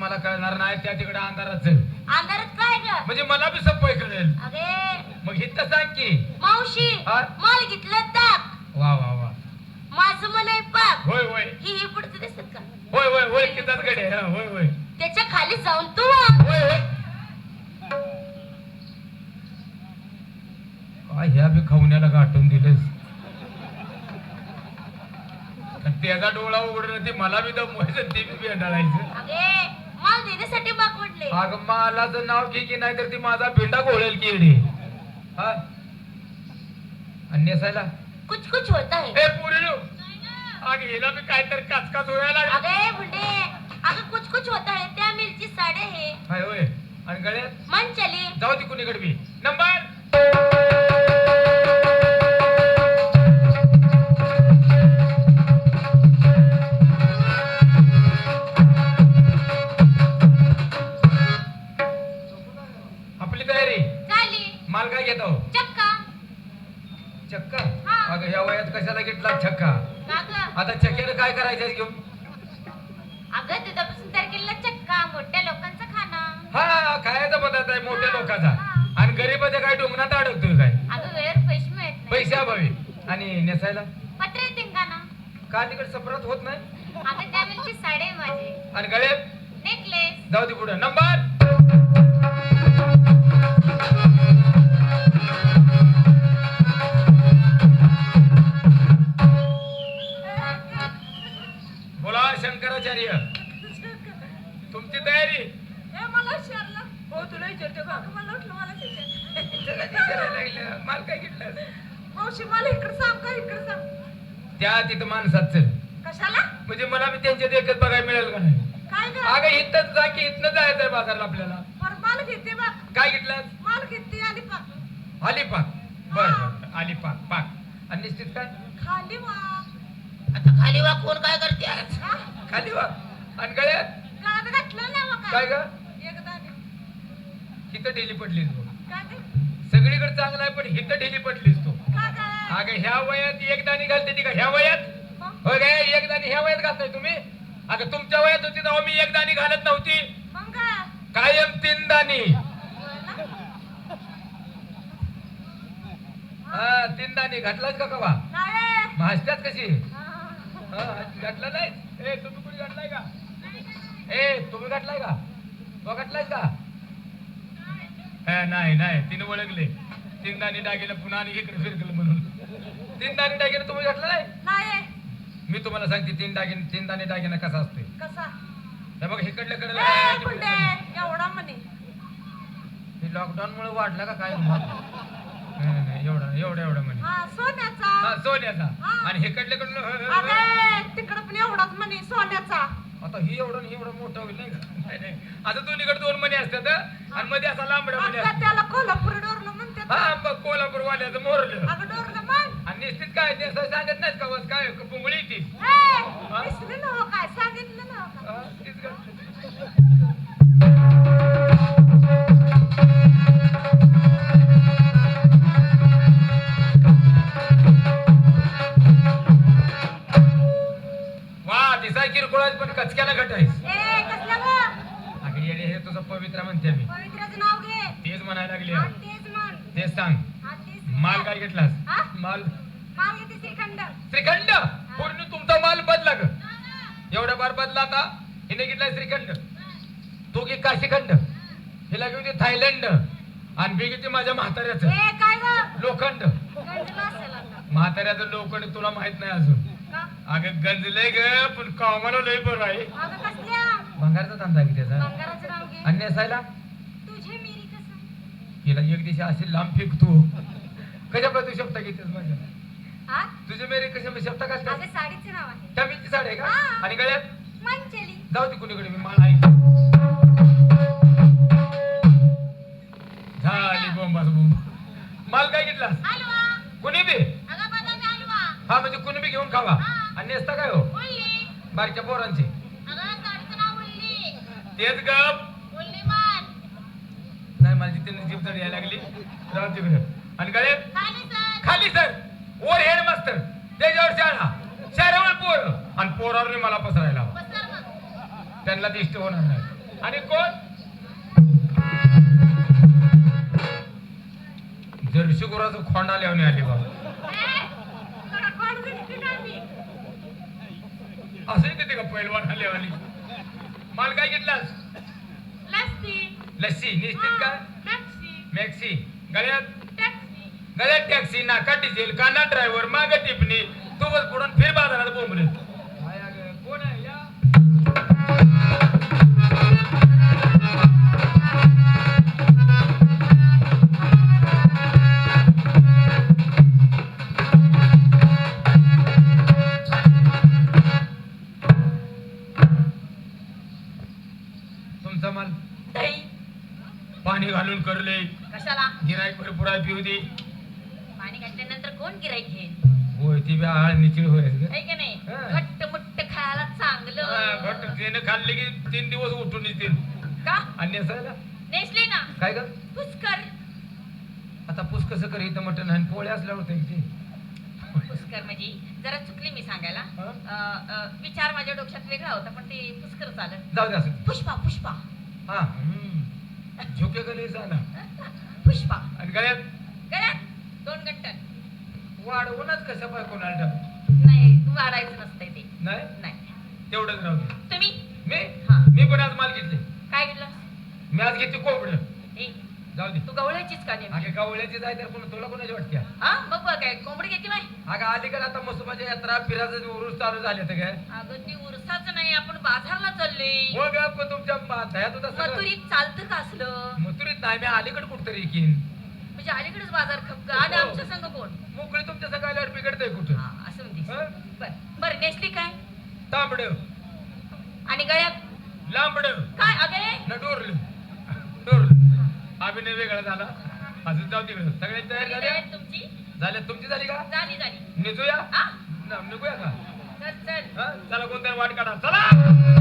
मला कळणार नाही त्या तिकडे अंधारात चल अंधारात काय ग? म्हणजे मला बी सपय कळेल. अगे. मग हित सांग की. मावशी हा? माल घेतलं ताक वा वा वा. माझं मन आहे पाक होय होय. ही हे पुढचं दिसत का? होय होय होय कितात गडे. हा, होय होय. त्याच्याखाली जाऊन तू वाग. होय होय. काय ह्या बी खावण्याला गाठून दिलेस. त्याचा डोळा उघडला ते मला बी दमवायचं ते बी भेंडाळायचं. अगे. माल देण्यासाठी नाव घे की नाही तर ती माझा भेंडा घोळेल हा? आणि नेसायला कुछ कुछ होत आहे. ए अग हिला बी काहीतरी काचकाच व्हायला लागली. अगे बुड्ढे अगं कुछ कुछ होत आहे. त्या मिलची साडे हे. हाय होय. आणि गळ्यात? मन चली जाऊ ती कुणीकडे बी. नंबर! नेसायला पत्रे येतील का ना? का तिकडे सफरात होत नाही? अगं त्या मिलची साडे आहे माझी आणि गळ्यात? नेकलेस जाऊ दे पुढे. नंबर त्या तिथं माणसात चल. कशाला? म्हणजे मला बी त्यांच्या देखत बघायला मिळेल का नाही? काय ग? अगं इथंच जा की इथनं जायचंय बाजारला आपल्याला. माल घेते बघ. काय घेतलं माल घेते आणि बर बर. अलिपाक पाक. आणि निश्चित काय? खाली वा आता खाली वा कोण काय करते खाली वा आणि गळ्यात? गाणं घातलं ना मग काय? ग? एकदा हिथं ढिली पडलीस तू काय ते? सगळीकडे चांगला आहे पण हिथं ढिली पडलीस? अगं ह्या वयात एक दाणी घालते ती का? ह्या वयात? हो? काय एक दाणी ह्या वयात घालताय तुम्ही? अगं तुमच्या वयात होती तेव्हा मी एक दाणी घालत नव्हती? कायम तीन दाणी? हा तीन दाणी घातलाच का कवा? नाही. भाजत्यात कशी? घातला नाही ए तुम्ही कोणी घातलाय का? ए तुम्ही घातलाय का? तो घातलाय का? हा, नाही नाही. तिने ओळखले. तीन दाणी डागेला पुन्हा आणि इकडे फिरकलं म्हणून. तीन दाणी डागेला तुम्ही घातला नाही नाही. मी तुम्हाला सांगते तीन दागिने तीन दाणे दागिना कसा असतोय कसा? हे बघ इकडल्या ए, कडे एवढा म्हणे. लॉकडाऊन मुळे वाढला का काय? नाही नाही, नाही एवढा एवढा एवढा म्हणे हा, सोन्याचा. हा सोन्याचा हा. आणि इकडल्याकडून अगे, तिकडं पण एवढाच म्हणे सोन्याचा आता ही एवढं आणि ही एवढं मोठं होईल नाही का नाही, नाही. आता दोन्हीकडे दोन मणी असतात हं? आणि मध्ये असा लांबडा मणी आता असतो त्याला कोल्हापूर डोरलं म्हणतात हा मग कोल्हापूर वाल्याचं मोरलं अगं निश्चित काय ते असं सांगत नाहीत का बस काय पुंगळी ती? ना हो काय सांगितलं ना हो काय? तीच काशीखंड हिला घेऊ दे थायलंड आणि बी घेते माझ्या म्हाताऱ्याचं? लोखंड गंजलं. म्हाताऱ्याचं लोखंड तुला माहीत नाही अजून का? अगं गंजलंय ग पण कामाला लय बरं आहे? भंगारचा धंदा की त्याचा. आणि नेसायला तुझे मिरी कसं? हिला एक दिवशी अशी लांब फेकतो कशा प्रती शब्द घेतेस माझ्या? तुझे मेरे कशा शब्द अगं घालतात साडीचं नाव आहे टमीची साडी आहे का. आणि गळ्यात जाऊ दे कुणीकडे मी मला ऐक बोंबाच बोंब माल काय घेतलास कुणी बी हा म्हणजे कुणी बी घेऊन खावा. आणि नेसता काय हो? बारक्या पोरांची. तेच गप. नाही माझी तिने जीभ तड यायला लागली. राहू तिकडे. आणि गळे खाली सर. खाली सर. वर हेड मास्तर त्याच्यावर शाळा. शाळेवर पोर. आणि पोरावर मला पसरायला त्यांना दिष्ट होणार नाही. आणि कोण? जर्शी गुराचं खोंडा लिहून आली बाबा. असं येते का पैलवान आलेवाली माल काय घेतलास लस्सी. निश्चित का? मॅक्सी. गळ्यात? गळ्यात टॅक्सी. नाका डिझेल. काना ड्रायव्हर माग टिपणी. तो बस पुढून फिर बाजारात बोंबले घालून करले. कशाला? गिराईक भरपूर आहे पिऊ दे पाणी घातल्यानंतर कोण गिराईक घेईल? होय ती बी आळ निचिळ होय. है की? नाही? हा. घट्ट मुट्ट खायला चांगलं. घट्ट त्यानं खाल्ली की तीन दिवस उठून येतील. का? आणि असायला नेसले ना. काय ग? पुष्कर. आता पुस कसं कर इथं मटण आणि पोळे असल्यावर होतं की पुष्कर म्हणजे जरा चुकली मी सांगायला. हा? अ, अ, विचार माझ्या डोक्यात वेगळा होता पण ते पुष्कर चालत जाऊ दे असं. पुष्पा पुष्पा. हा हम्म. झोके गले ना पुष्पा. आणि गळ्यात? गळ्यात दोन गट्टन वाढवूनच कसं पाय कोणाला टाक? नाही वाढायचं नसतंय ते. नाही? नाही. तेवढंच राहू दे. तुम्ही? मी? हा. मी पण आज माल घेतले. काय घेतलं? मी आज घेते कोंबड. जाऊ दे. तू गवळ्याचीच का नेमकी? अगे कावळ्याची जाय तर कोण तुला कोणाची वाटते हा? मग बघ काय कोंबडी घेते बाय अगं अलीकडे आता मसुबाच्या यात्रा फिराचं उरूस चालू झाले तर काय अगं ती उरसाच नाही आपण बाजारला चाललोय. हो ग पण तुमच्या दह्यात होता सगळं. मथुरीत चालतं का असलं? मथुरीत नाही मी अलीकडे कुठतरी येईन. म्हणजे अलीकडेच बाजार खपका आणि हो. आमच्या संघ कोण? मोकळी तुमच्या सगळ्यावर बिघडतंय कुठं? हा असं म्हणते? बर. बर नेसली काय? तांबड. आणि गळ्यात? लांबड. काय अगे? न डोरलं. डोरलं. अभिनय वेगळा झाला. अजून जाऊ तिकडं सगळ्यात तयार गळ्यात तुमची? झाल्या तुमची झाली का? झाली झाली. निघूया? हा. न- निघूया का? चल चल? चला कोणत्या वाट काढा. चला!